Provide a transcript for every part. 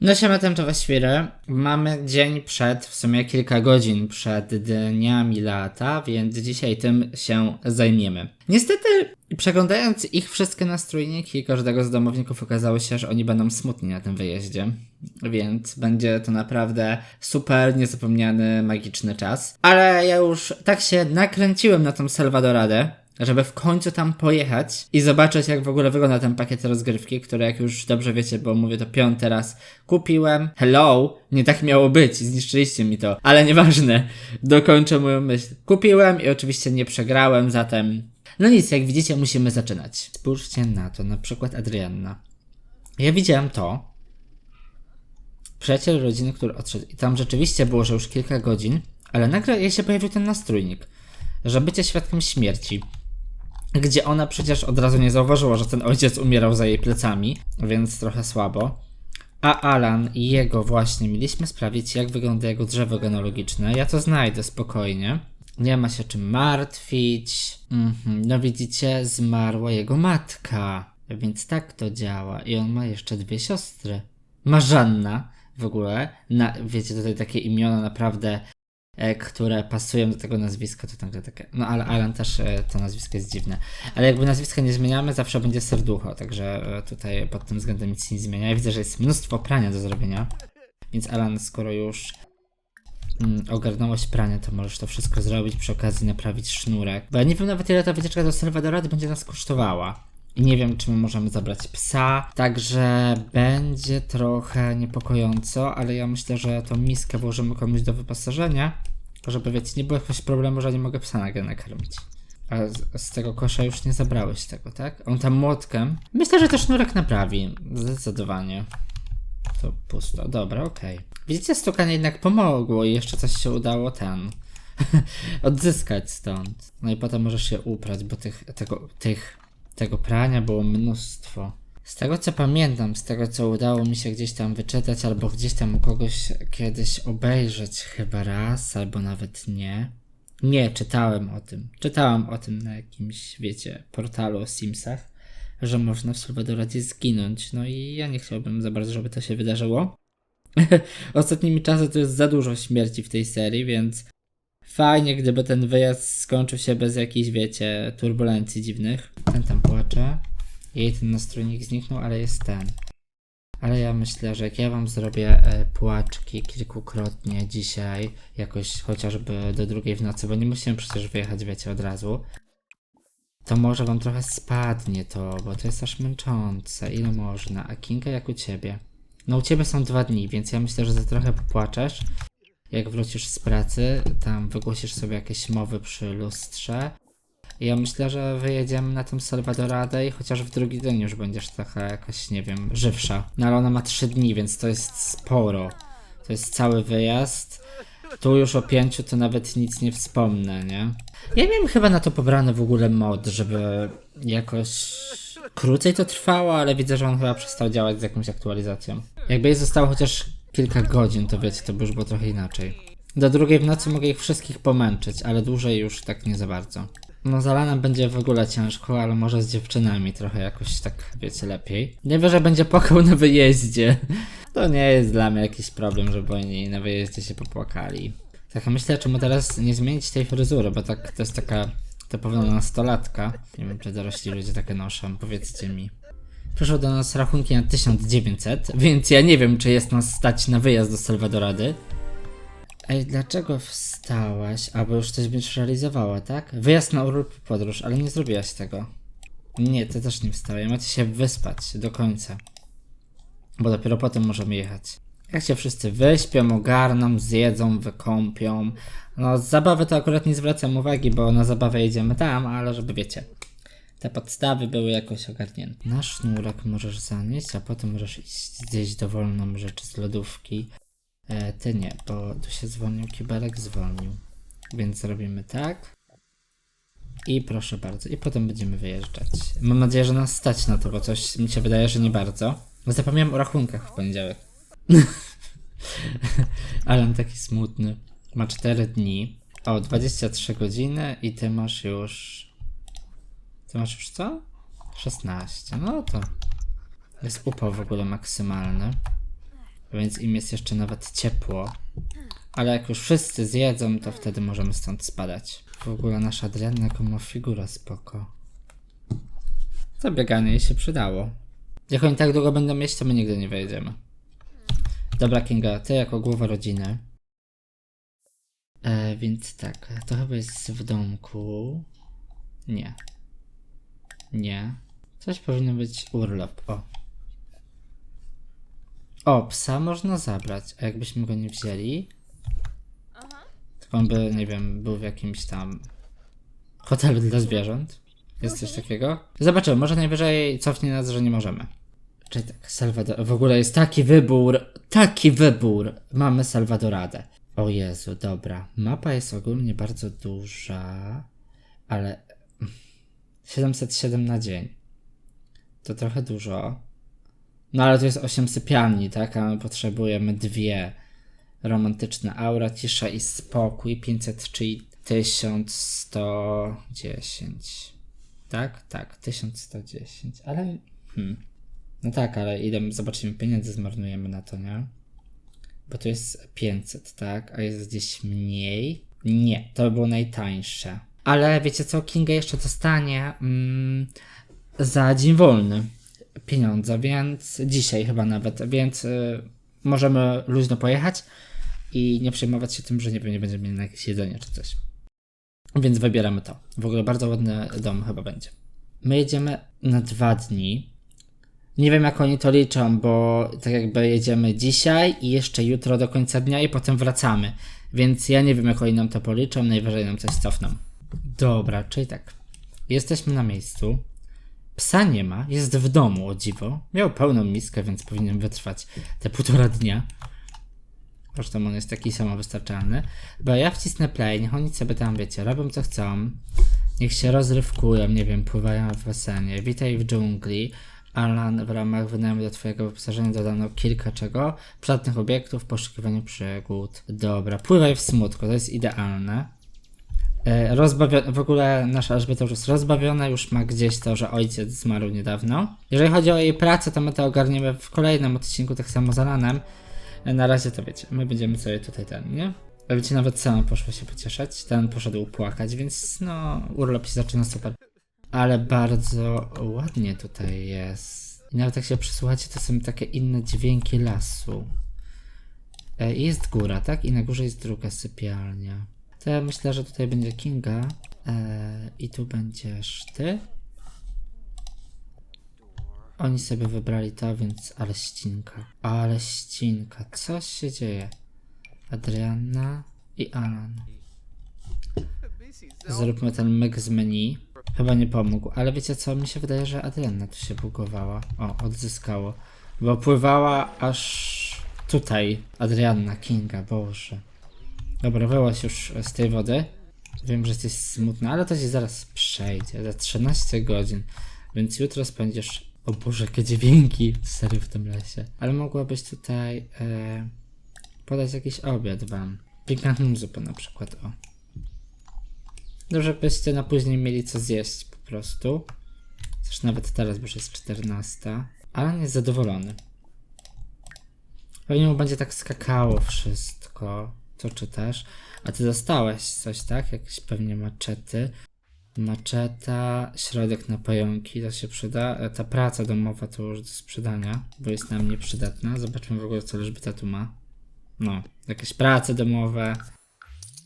No siema tęczowe świry. Mamy dzień przed, w sumie kilka godzin przed dniami lata, więc dzisiaj tym się zajmiemy. Niestety, przeglądając ich wszystkie nastrojeniki każdego z domowników okazało się, że oni będą smutni na tym wyjeździe. Więc będzie to naprawdę super, niezapomniany, magiczny czas. Ale ja już tak się nakręciłem na tą Salvadoradę, żeby w końcu tam pojechać i zobaczyć, jak w ogóle wygląda ten pakiet rozgrywki, który, jak już dobrze wiecie, bo mówię to piąty raz, kupiłem. Hello! Nie tak miało być, zniszczyliście mi to, ale nieważne. Dokończę moją myśl. Kupiłem i oczywiście nie przegrałem, zatem. No nic, jak widzicie, musimy zaczynać. Spójrzcie na to, na przykład Adrianna. Ja widziałem to. Przyjaciel rodziny, który odszedł. I tam rzeczywiście było, że już kilka godzin, ale nagle się pojawił ten nastrójnik, że bycie świadkiem śmierci gdzie ona przecież od razu nie zauważyła, że ten ojciec umierał za jej plecami, więc trochę słabo. A Alan i jego właśnie mieliśmy sprawdzić, jak wygląda jego drzewo genealogiczne. Ja to znajdę spokojnie. Nie ma się czym martwić. Mhm. No widzicie, zmarła jego matka. Więc tak to działa. I on ma jeszcze dwie siostry. Ma Żanna w ogóle. Na, wiecie, tutaj takie imiona naprawdę które pasują do tego nazwiska, to nagle takie. No ale Alan też e, to nazwisko jest dziwne. Ale jakby nazwiska nie zmieniamy, zawsze będzie serducho, także e, tutaj pod tym względem nic nie zmienia. Ja widzę, że jest mnóstwo prania do zrobienia. Więc Alan, skoro już mm, ogarnąłeś pranie, to możesz to wszystko zrobić, przy okazji naprawić sznurek. Bo ja nie wiem nawet ile ta wycieczka do Salvadorady będzie nas kosztowała. Nie wiem, czy my możemy zabrać psa, także będzie trochę niepokojąco, ale ja myślę, że tą miskę włożymy komuś do wyposażenia, żeby wiecie, nie było jakiegoś problemu, że nie mogę psa nagle nakarmić. A z, z tego kosza już nie zabrałeś tego, tak? On tam młotkiem. Myślę, że to sznurek naprawi. Zdecydowanie. To pusto. Dobra, okej. Widzicie, stukanie jednak pomogło i jeszcze coś się udało ten. odzyskać stąd. No i potem możesz się uprać, bo tych, tego, tych, tego prania było mnóstwo. Z tego co pamiętam, z tego co udało mi się gdzieś tam wyczytać, albo gdzieś tam kogoś kiedyś obejrzeć chyba raz, albo nawet nie. Nie, czytałem o tym. Czytałem o tym na jakimś, wiecie, portalu o Simsach, że można w Salvadoradzie zginąć. No i ja nie chciałbym za bardzo, żeby to się wydarzyło. Ostatnimi czasy to jest za dużo śmierci w tej serii, więc fajnie, gdyby ten wyjazd skończył się bez jakichś, wiecie, turbulencji dziwnych. Ten tam płacze. Jej ten nastrojnik zniknął, ale jest ten. Ale ja myślę, że jak ja wam zrobię e, płaczki kilkukrotnie dzisiaj, jakoś chociażby do drugiej w nocy, bo nie musimy przecież wyjechać, wiecie, od razu, to może wam trochę spadnie to, bo to jest aż męczące. Ile można? A Kinga jak u ciebie? No u ciebie są dwa dni, więc ja myślę, że za trochę popłaczesz. Jak wrócisz z pracy, tam wygłosisz sobie jakieś mowy przy lustrze. Ja myślę, że wyjedziemy na tą Salvadoradę i chociaż w drugi dzień już będziesz trochę jakaś, nie wiem, żywsza. No ale ona ma trzy dni, więc to jest sporo. To jest cały wyjazd. Tu już o pięciu to nawet nic nie wspomnę, nie? Ja miałem chyba na to pobrany w ogóle mod, żeby jakoś krócej to trwało, ale widzę, że on chyba przestał działać z jakąś aktualizacją. Jakby jej zostało chociaż kilka godzin, to wiecie, to by już było trochę inaczej. Do drugiej w nocy mogę ich wszystkich pomęczyć, ale dłużej już tak nie za bardzo. No z Alanem będzie w ogóle ciężko, ale może z dziewczynami trochę jakoś tak, wiecie, lepiej. Nie wiem, że będzie płakał na wyjeździe. To nie jest dla mnie jakiś problem, żeby oni na wyjeździe się popłakali. Tak myślę, czemu teraz nie zmienić tej fryzury, bo tak to jest taka typowa nastolatka. Nie wiem, czy dorośli ludzie takie noszą, powiedzcie mi. Przyszło do nas rachunki na 1900, więc ja nie wiem, czy jest nas stać na wyjazd do Salvadorady. Ej, dlaczego wstałaś? Albo już coś będziesz realizowała, tak? Wyjazd na urlop podróż, ale nie zrobiłaś tego. Nie, ty też nie wstałeś. Macie się wyspać do końca. Bo dopiero potem możemy jechać. Jak się wszyscy wyśpią, ogarną, zjedzą, wykąpią. No, z zabawy to akurat nie zwracam uwagi, bo na zabawę jedziemy tam, ale żeby wiecie. Te podstawy były jakoś ogarnięte. Na sznurek możesz zanieść, a potem możesz iść zjeść dowolną rzecz z lodówki. E, ty nie, bo tu się zwolnił, kibelek zwolnił. Więc zrobimy tak. I proszę bardzo, i potem będziemy wyjeżdżać. Mam nadzieję, że nas stać na to, bo coś mi się wydaje, że nie bardzo. Zapomniałem o rachunkach w poniedziałek. Alan taki smutny. Ma 4 dni. O, 23 godziny i ty masz już... Ty masz już co? 16. No to... Jest upał w ogóle maksymalny. Więc im jest jeszcze nawet ciepło. Ale jak już wszyscy zjedzą, to wtedy możemy stąd spadać. W ogóle nasza Adrianna ma figura spoko. To bieganie jej się przydało. Jak oni tak długo będą mieć, to my nigdy nie wejdziemy. Dobra, Kinga, ty jako głowa rodziny. E, więc tak, to chyba jest w domku. Nie. Nie. Coś powinno być urlop. O. O, psa można zabrać. A jakbyśmy go nie wzięli? To on by, nie wiem, był w jakimś tam hotelu dla zwierząt. Jest coś takiego? Zobaczymy, może najwyżej cofnie nas, że nie możemy. Czyli tak, Salvador. W ogóle jest taki wybór, taki wybór. Mamy Salvadoradę. O Jezu, dobra. Mapa jest ogólnie bardzo duża, ale 707 na dzień. To trochę dużo. No ale to jest 8 sypialni, tak? A my potrzebujemy dwie. Romantyczna aura, cisza i spokój. 500, czyli 1110. Tak? Tak, 1110. Ale. Hmm. No tak, ale ile zobaczymy pieniędzy zmarnujemy na to, nie? Bo to jest 500, tak? A jest gdzieś mniej? Nie, to by było najtańsze. Ale wiecie co, Kinga jeszcze dostanie mm, za dzień wolny pieniądze, więc dzisiaj chyba nawet, więc y, możemy luźno pojechać i nie przejmować się tym, że nie nie będziemy mieli na jakieś jedzenie czy coś. Więc wybieramy to. W ogóle bardzo ładny dom chyba będzie. My jedziemy na dwa dni. Nie wiem jak oni to liczą, bo tak jakby jedziemy dzisiaj i jeszcze jutro do końca dnia i potem wracamy. Więc ja nie wiem jak oni nam to policzą, najwyżej nam coś cofną. Dobra, czyli tak. Jesteśmy na miejscu. Psa nie ma, jest w domu, o dziwo. Miał pełną miskę, więc powinien wytrwać te półtora dnia. Zresztą on jest taki samowystarczalny. Bo ja wcisnę play, niech oni sobie tam, wiecie, robią co chcą. Niech się rozrywkują, nie wiem, pływają w basenie. Witaj w dżungli. Alan, w ramach wynajmu do twojego wyposażenia dodano kilka czego? Przydatnych obiektów, poszukiwanie przygód. Dobra, pływaj w smutku, to jest idealne. E, rozbawio- w ogóle nasza Elżbieta już jest rozbawiona, już ma gdzieś to, że ojciec zmarł niedawno. Jeżeli chodzi o jej pracę, to my to ogarniemy w kolejnym odcinku, tak samo z Alanem. E, Na razie to wiecie, my będziemy sobie tutaj ten, nie? A wiecie, nawet sama poszła się pocieszać, ten poszedł płakać, więc no, urlop się zaczyna super. Ale bardzo ładnie tutaj jest. I nawet jak się przysłuchacie, to są takie inne dźwięki lasu. E, Jest góra, tak? I na górze jest druga sypialnia. To ja myślę, że tutaj będzie Kinga. E, I tu będziesz ty. Oni sobie wybrali to, więc ale ścinka. Ale ścinka. Co się dzieje? Adrianna i Alan. Zróbmy ten myk z menu. Chyba nie pomógł, ale wiecie co? Mi się wydaje, że Adrianna tu się bugowała. O, odzyskało. Bo pływała aż tutaj. Adrianna, Kinga, Boże. Dobra, wyłaś już z tej wody. Wiem, że jesteś smutna, ale to ci zaraz przejdzie. Za 13 godzin. Więc jutro spędzisz. O Boże, jakie dźwięki serio w tym lesie. Ale mogłabyś tutaj e, podać jakiś obiad wam. Pikantną zupę na przykład, o. No, żebyście na później mieli co zjeść po prostu. Zresztą nawet teraz, bo już jest 14. Alan jest zadowolony. Pewnie mu będzie tak skakało wszystko. To czytasz. A ty dostałeś coś, tak? Jakieś pewnie maczety. Maczeta, środek na pająki, to się przyda. E, Ta praca domowa to już do sprzedania, bo jest nam nieprzydatna. Zobaczmy w ogóle, co Elżbieta tu ma. No, jakieś prace domowe,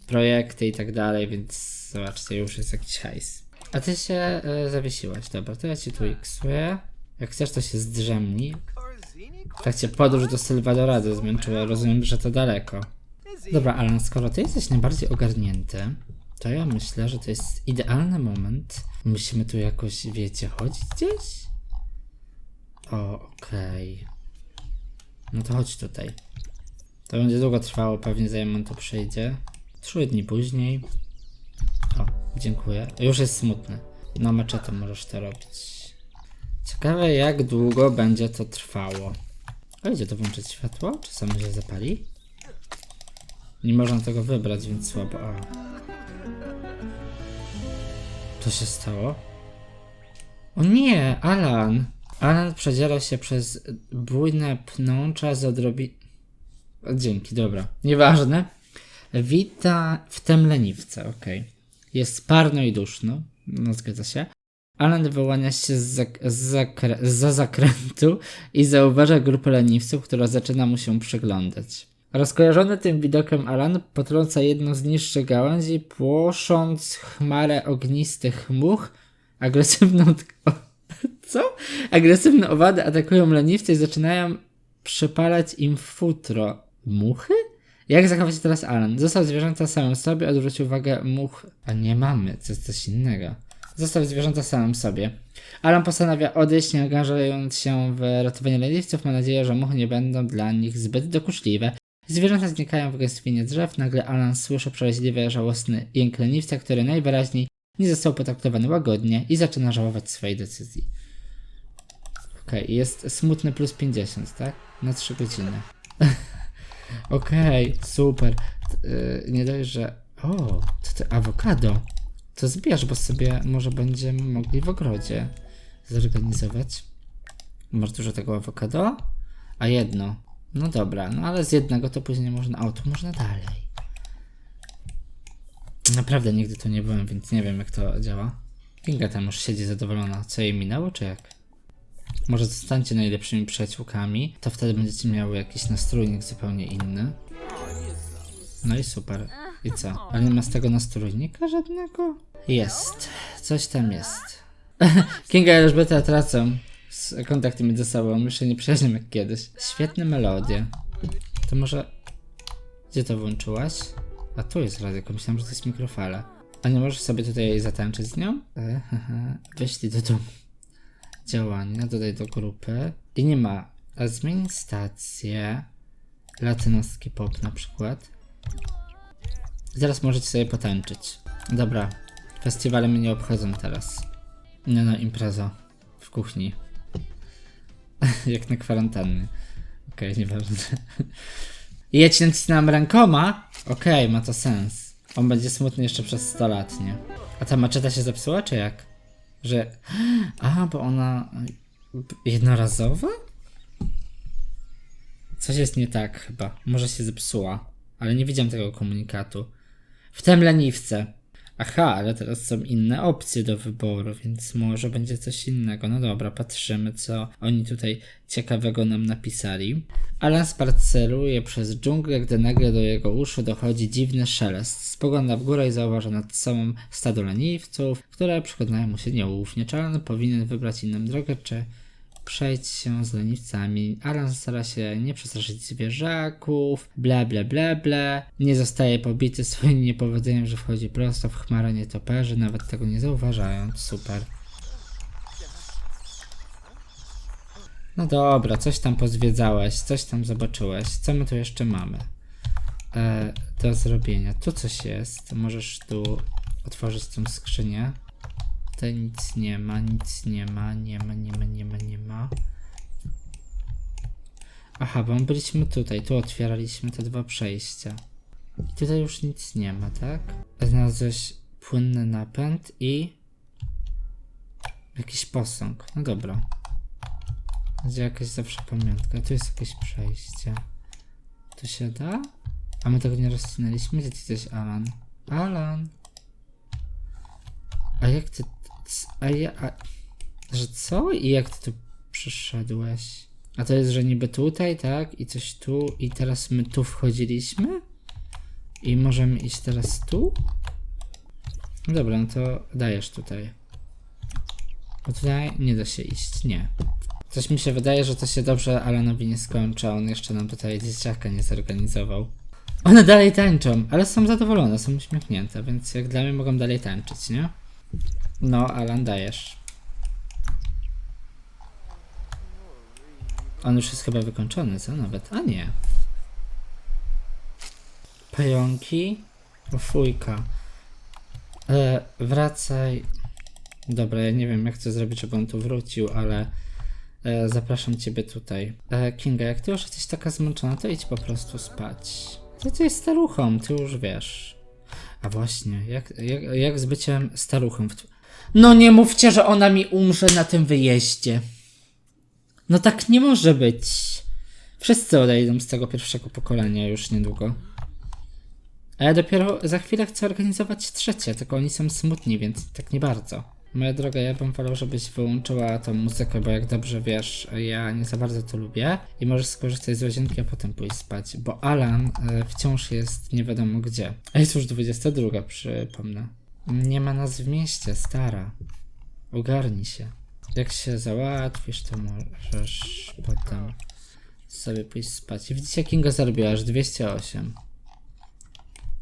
projekty i tak dalej, więc zobaczcie, już jest jakiś hajs. A ty się y, zawiesiłaś, dobra, to ja ci tu iksuję. Jak chcesz, to się zdrzemnij. Tak cię podróż do Sylwadorady zmęczyła, rozumiem, że to daleko. Dobra, Alan, skoro ty jesteś najbardziej ogarnięty, to ja myślę, że to jest idealny moment. Musimy tu jakoś, wiecie, chodzić gdzieś? O, okej. No to chodź tutaj. To będzie długo trwało, pewnie zanim on to przejdzie. Trzy dni później. O, dziękuję. Już jest smutny. Na maczetę możesz to robić. Ciekawe jak długo będzie to trwało. A idzie to włączyć światło? Czy samo się zapali? Nie można tego wybrać, więc słabo. O. Co się stało? O nie, Alan! Alan przedzierał się przez bujne pnącza z odrobi... Dzięki, dobra. Nieważne. Wita w tem leniwce, okej. Jest parno i duszno, no zgadza się. Alan wyłania się z, zak- z zakre- za zakrętu i zauważa grupę leniwców, która zaczyna mu się przyglądać. Rozkojarzony tym widokiem Alan potrąca jedną z niższych gałęzi, płosząc chmarę ognistych much, agresywną... Co? Agresywne owady atakują leniwce i zaczynają przypalać im futro. Muchy? Jak zachować się teraz Alan? Został zwierzęta samym sobie, odwrócił uwagę much. A nie mamy, to jest coś innego. Został zwierzęta samym sobie. Alan postanawia odejść, nie angażując się w ratowanie leniwców. Ma nadzieję, że muchy nie będą dla nich zbyt dokuczliwe. Zwierzęta znikają w gęstwinie drzew. Nagle Alan słyszy przeraźliwy, żałosny jęk leniwca, który najwyraźniej nie został potraktowany łagodnie i zaczyna żałować swojej decyzji. Okej, jest smutny plus 50, tak? Na 3 godziny. Okej, super. T- y, nie dość, że. O, to, to awokado. To zbierz, bo sobie może będziemy mogli w ogrodzie zorganizować. Masz dużo tego awokado? A jedno. No dobra, no ale z jednego to później można. O, tu można dalej. Naprawdę nigdy tu nie byłem, więc nie wiem jak to działa. Kinga tam już siedzi zadowolona. Co jej minęło, czy jak? Może zostańcie najlepszymi przyjaciółkami, to wtedy będziecie miały jakiś nastrójnik zupełnie inny. No i super. I co? Ale nie ma z tego nastrójnika żadnego? Jest. Coś tam jest. Kinga i Elżbieta tracą kontakty między sobą. Się nie przyjaźnią jak kiedyś. Świetne melodie. To może... Gdzie to włączyłaś? A tu jest radyko. Myślałem, że to jest mikrofala. A nie możesz sobie tutaj zatańczyć z nią? E, haha. Wyślij do domu działania, dodaj do grupy i nie ma, a zmień stację, latynoski pop na przykład. I Zaraz możecie sobie potańczyć. Dobra, festiwale mnie nie obchodzą teraz. Nie no, impreza w kuchni. Jak na kwarantannie. Okej, nieważne. I ja ci nacisnąłem rękoma? Okej, ma to sens. On będzie smutny jeszcze przez 100 lat, nie? A ta maczeta się zepsuła, czy jak? Że. A, bo ona. Jednorazowa? Coś jest nie tak chyba. Może się zepsuła. Ale nie widziałem tego komunikatu. W tym leniwce. Aha, ale teraz są inne opcje do wyboru, więc może będzie coś innego. No dobra, patrzymy, co oni tutaj ciekawego nam napisali. Alan spaceruje przez dżunglę, gdy nagle do jego uszu dochodzi dziwny szelest. Spogląda w górę i zauważa nad sobą stado leniwców, które przyglądają mu się nieufnie. Czy Alan powinien wybrać inną drogę, czy przejść się z leniwcami. Alan stara się nie przestraszyć zwierzaków, ble ble ble ble. Nie zostaje pobity swoim niepowodzeniem, że wchodzi prosto w chmarę nietoperzy, nawet tego nie zauważając. Super. No dobra, coś tam pozwiedzałeś, coś tam zobaczyłeś. Co my tu jeszcze mamy? E, do zrobienia. Tu coś jest. Możesz tu otworzyć tą skrzynię. Tutaj nic nie ma, nic nie ma, nie ma, nie ma. Aha, bo my byliśmy tutaj, tu otwieraliśmy te dwa przejścia. I tutaj już nic nie ma, tak? Znalazłeś płynny napęd i... Jakiś posąg. No dobra. Gdzie jakaś zawsze pamiątka. Tu jest jakieś przejście. Tu się da? A my tego nie rozcinaliśmy? Gdzie ty jesteś, Alan? Alan! A jak ty... A ja... A, że co? I jak ty tu przyszedłeś? A to jest, że niby tutaj, tak? I coś tu. I teraz my tu wchodziliśmy? I możemy iść teraz tu? No dobra, no to dajesz tutaj. Bo tutaj nie da się iść, nie. Coś mi się wydaje, że to się dobrze Alanowi nie skończy, on jeszcze nam tutaj dzieciaka nie zorganizował. One dalej tańczą, ale są zadowolone, są uśmiechnięte, więc jak dla mnie mogą dalej tańczyć, nie? No, Alan, dajesz. On już jest chyba wykończony, co nawet? A nie. Pająki. O fujka. E, wracaj. Dobra, ja nie wiem jak to zrobić, żeby on tu wrócił, ale e, zapraszam ciebie tutaj. E, Kinga, jak ty już jesteś taka zmęczona, to idź po prostu spać. Ty tu jest staruchą, ty już wiesz. A właśnie, jak, jak, jak z byciem staruchą? W... No nie mówcie, że ona mi umrze na tym wyjeździe. No tak nie może być. Wszyscy odejdą z tego pierwszego pokolenia już niedługo. A ja dopiero za chwilę chcę organizować trzecie, tylko oni są smutni, więc tak nie bardzo. Moja droga, ja bym wolał, żebyś wyłączyła tą muzykę, bo jak dobrze wiesz, ja nie za bardzo to lubię. I możesz skorzystać z łazienki, a potem pójść spać, bo Alan e, wciąż jest nie wiadomo gdzie. A jest już 22, przypomnę. Nie ma nas w mieście, stara. Ogarnij się. Jak się załatwisz, to możesz potem sobie pójść spać. I widzicie, Kinga zarobiła aż 208.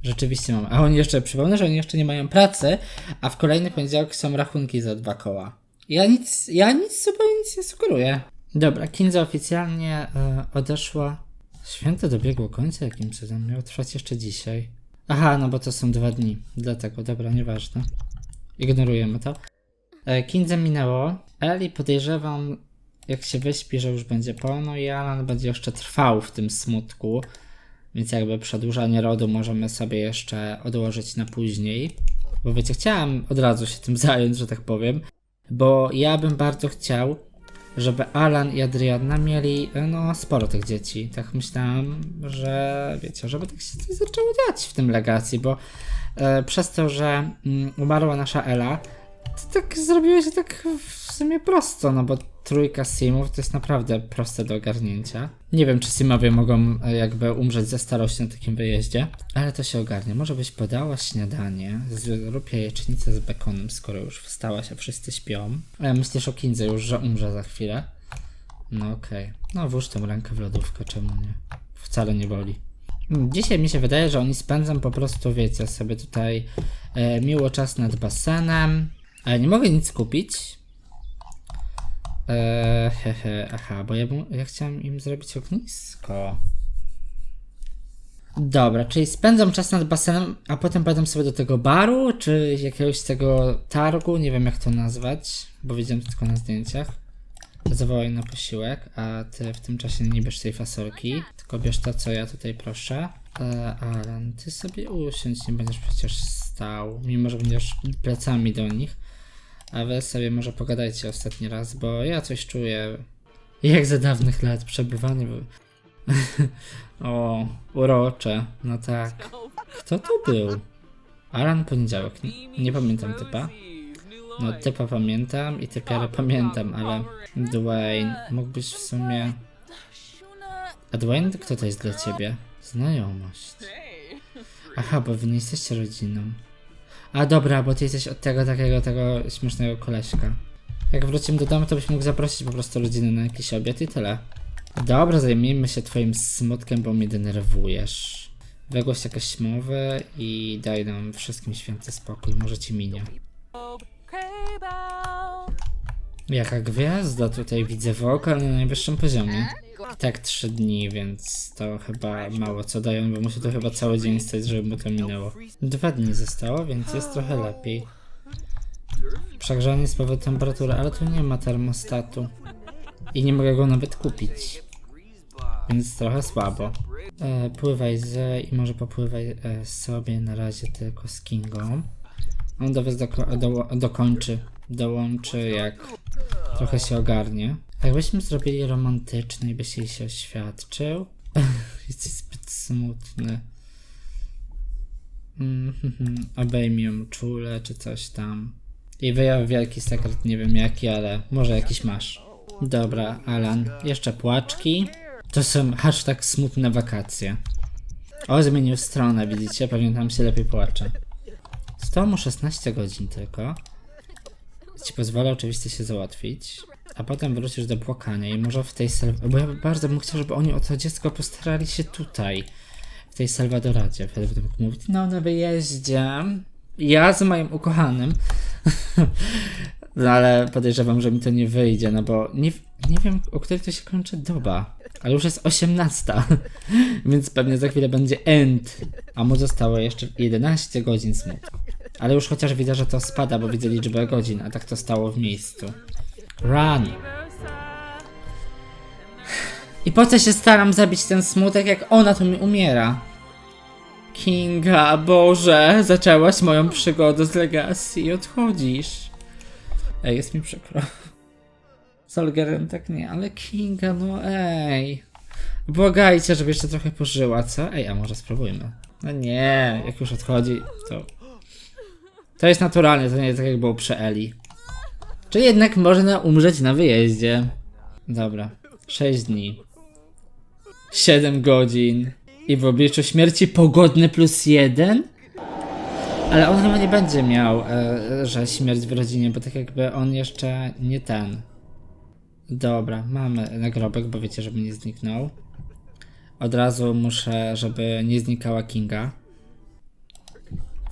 Rzeczywiście mam. A oni jeszcze, przypomnę, że oni jeszcze nie mają pracy, a w kolejny poniedziałek są rachunki za dwa koła. Ja nic, ja nic zupełnie nic nie sugeruję. Dobra, Kinza oficjalnie e, odeszła. Święto dobiegło końca, jakim cudem miało trwać jeszcze dzisiaj. Aha, no bo to są dwa dni, dlatego, dobra, nieważne. Ignorujemy to. E, Kindze minęło. Eli podejrzewam, jak się wyśpi, że już będzie po, no i Alan będzie jeszcze trwał w tym smutku. Więc jakby przedłużanie rodu możemy sobie jeszcze odłożyć na później. Bo wiecie, chciałem od razu się tym zająć, że tak powiem. Bo ja bym bardzo chciał, żeby Alan i Adrianna mieli no sporo tych dzieci. Tak myślałem, że wiecie, żeby tak się coś zaczęło dziać w tym legacji, bo e, przez to, że mm, umarła nasza Ela, to tak zrobiło się tak w sumie prosto, no bo trójka simów to jest naprawdę proste do ogarnięcia. Nie wiem, czy simowie mogą e, jakby umrzeć ze starości na takim wyjeździe, ale to się ogarnie. Może byś podała śniadanie, zrób jajecznicę z bekonem, skoro już wstałaś, a wszyscy śpią. E, myślisz o Kindze już, że umrze za chwilę? No okej. No włóż tą rękę w lodówkę, czemu nie? Wcale nie boli. Dzisiaj mi się wydaje, że oni spędzą po prostu, wiecie, sobie tutaj e, miło czas nad basenem. Ale nie mogę nic kupić. Eee, hehe, aha, bo ja, bym, ja chciałem im zrobić ognisko. Dobra, czyli spędzam czas nad basenem, a potem pojadę sobie do tego baru, czy jakiegoś tego targu, nie wiem jak to nazwać, bo widziałem to tylko na zdjęciach. Zawołaj na posiłek, a ty w tym czasie nie bierz tej fasolki, tylko bierz to, co ja tutaj proszę. E, Alan, ty sobie usiądź, nie będziesz przecież stał, mimo że będziesz plecami do nich. A wy sobie może pogadajcie ostatni raz, bo ja coś czuję. Jak za dawnych lat przebywanie. w- o, urocze. No tak. Kto to był? Alan Poniedziałek. Nie, nie pamiętam typa. No typa pamiętam i typiarę pamiętam, ale Dwayne, mógłbyś w sumie... A Dwayne, kto to jest dla ciebie? Znajomość. Aha, bo wy nie jesteście rodziną. A dobra, bo ty jesteś od tego takiego, tego śmiesznego koleśka. Jak wrócimy do domu, to byś mógł zaprosić po prostu rodzinę na jakiś obiad i tyle. Dobra, zajmijmy się twoim smutkiem, bo mnie denerwujesz. Wygłoś jakieś mowy i daj nam wszystkim święty spokój, może ci minie. Jaka gwiazda tutaj widzę wokal na najwyższym poziomie. I tak trzy dni, więc to chyba mało co dają, bo muszę to chyba cały dzień stać, żeby mu to minęło. Dwa dni zostało, więc jest trochę lepiej. Przegrzanie z powodu temperatury, ale tu nie ma termostatu. I nie mogę go nawet kupić. Więc trochę słabo. E, pływaj z i może popływaj e, sobie na razie tylko z Kingą. On do was doko- do, dokończy, dołączy jak trochę się ogarnie. Jakbyśmy zrobili romantyczny i byś jej się oświadczył. Jesteś zbyt smutny. Mhm, Obejmij ją czule czy coś tam. I wyjaw wielki sekret, nie wiem jaki, ale może jakiś masz. Dobra, Alan, jeszcze płaczki. To są hashtag smutne wakacje. O, zmienił stronę, widzicie? Pewnie tam się lepiej płacze. Zostało mu 16 godzin tylko. Ci pozwolę oczywiście się załatwić. A potem wrócisz do płakania i może w tej Salw... Bo ja bardzo bym chciał, żeby oni o to dziecko postarali się tutaj. W tej Salwadoradzie. Wtedy będę mógł mówić, no na wyjeździe. Ja z moim ukochanym. no ale podejrzewam, że mi to nie wyjdzie, no bo nie, nie wiem, o której to się kończy doba. Ale już jest 18. Więc pewnie za chwilę będzie end. A mu zostało jeszcze 11 godzin smutku. Ale już chociaż widzę, że to spada, bo widzę liczbę godzin, a tak to stało w miejscu. Run! I po co się staram zabić ten smutek, jak ona tu mi umiera? Kinga, Boże, zaczęłaś moją przygodę z Legacy i odchodzisz. Ej, jest mi przykro. Z Olgerem tak nie, ale Kinga, no ej. Błagajcie, żeby jeszcze trochę pożyła, co? Ej, a może spróbujmy. No nie, jak już odchodzi, to... To jest naturalne, to nie jest tak jak było przy Eli. Czy jednak można umrzeć na wyjeździe? Dobra, 6 dni. 7 godzin. I w obliczu śmierci pogodny plus 1? Ale on chyba nie będzie miał, e, że śmierć w rodzinie, bo tak jakby on jeszcze nie ten. Dobra, mamy nagrobek, bo wiecie, żeby nie zniknął. Od razu muszę, żeby nie znikała Kinga.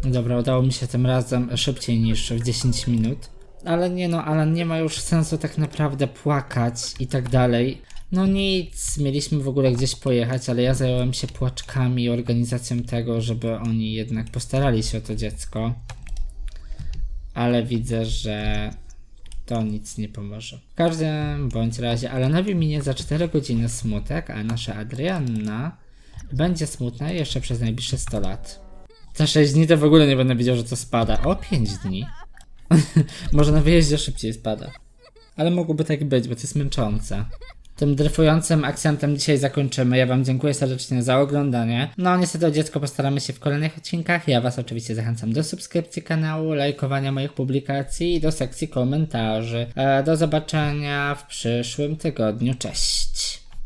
Dobra, udało mi się tym razem szybciej niż w 10 minut. Ale nie no, ale nie ma już sensu tak naprawdę płakać i tak dalej. No nic, mieliśmy w ogóle gdzieś pojechać, ale ja zająłem się płaczkami i organizacją tego, żeby oni jednak postarali się o to dziecko. Ale widzę, że to nic nie pomoże. W każdym bądź razie Alanowi minie za 4 godziny smutek, a nasza Adrianna będzie smutna jeszcze przez najbliższe 100 lat. Za 6 dni to w ogóle nie będę wiedział, że to spada. O 5 dni. Może na wyjeździe szybciej spada. Ale mogłoby tak być, bo to jest męczące. Tym dryfującym akcentem dzisiaj zakończymy. Ja Wam dziękuję serdecznie za oglądanie. No, niestety o dziecko postaramy się w kolejnych odcinkach. Ja Was oczywiście zachęcam do subskrypcji kanału, lajkowania moich publikacji i do sekcji komentarzy. E, do zobaczenia w przyszłym tygodniu. Cześć!